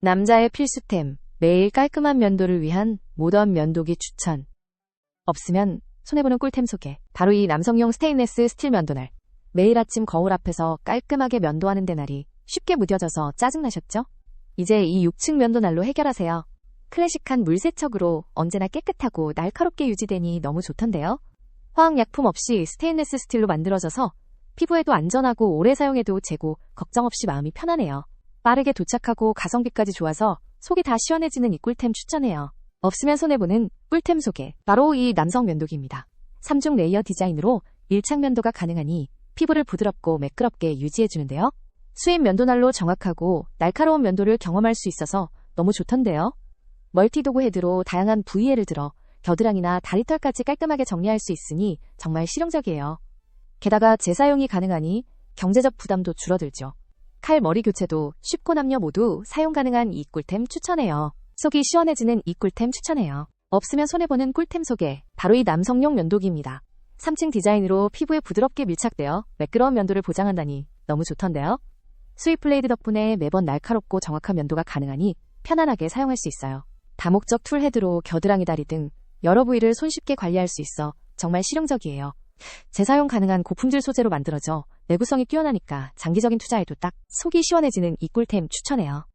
남자의 필수템, 매일 깔끔한 면도를 위한 모던 면도기 추천. 없으면 손해보는 꿀템 소개. 바로 이 남성용 스테인레스 스틸 면도날. 매일 아침 거울 앞에서 깔끔하게 면도하는 데날이 쉽게 무뎌져서 짜증나셨죠? 이제 이 6층 면도날로 해결하세요. 클래식한 물세척으로 언제나 깨끗하고 날카롭게 유지되니 너무 좋던데요? 화학약품 없이 스테인레스 스틸로 만들어져서 피부에도 안전하고 오래 사용해도 재고 걱정 없이 마음이 편하네요. 빠르게 도착하고 가성비까지 좋아서 속이 다 시원해지는 이 꿀템 추천해요. 없으면 손해보는 꿀템 소개. 바로 이 남성 면도기입니다. 3중 레이어 디자인으로 밀착 면도가 가능하니 피부를 부드럽고 매끄럽게 유지해주는데요. 수입 면도날로 정확하고 날카로운 면도를 경험할 수 있어서 너무 좋던데요. 멀티 도구 헤드로 다양한 부위에를 들어 겨드랑이나 다리털까지 깔끔하게 정리할 수 있으니 정말 실용적이에요. 게다가 재사용이 가능하니 경제적 부담도 줄어들죠. 칼 머리 교체도 쉽고 남녀 모두 사용 가능한 이 꿀템 추천해요. 속이 시원해지는 이 꿀템 추천해요. 없으면 손해보는 꿀템 소개. 바로 이 남성용 면도기입니다. 3층 디자인으로 피부에 부드럽게 밀착되어 매끄러운 면도를 보장한다니 너무 좋던데요. 스윗 블레이드 덕분에 매번 날카롭고 정확한 면도가 가능하니 편안하게 사용할 수 있어요. 다목적 툴 헤드로 겨드랑이 다리 등 여러 부위를 손쉽게 관리할 수 있어 정말 실용적이에요. 재사용 가능한 고품질 소재로 만들어져 내구성이 뛰어나니까 장기적인 투자에도 딱 속이 시원해지는 이 꿀템 추천해요.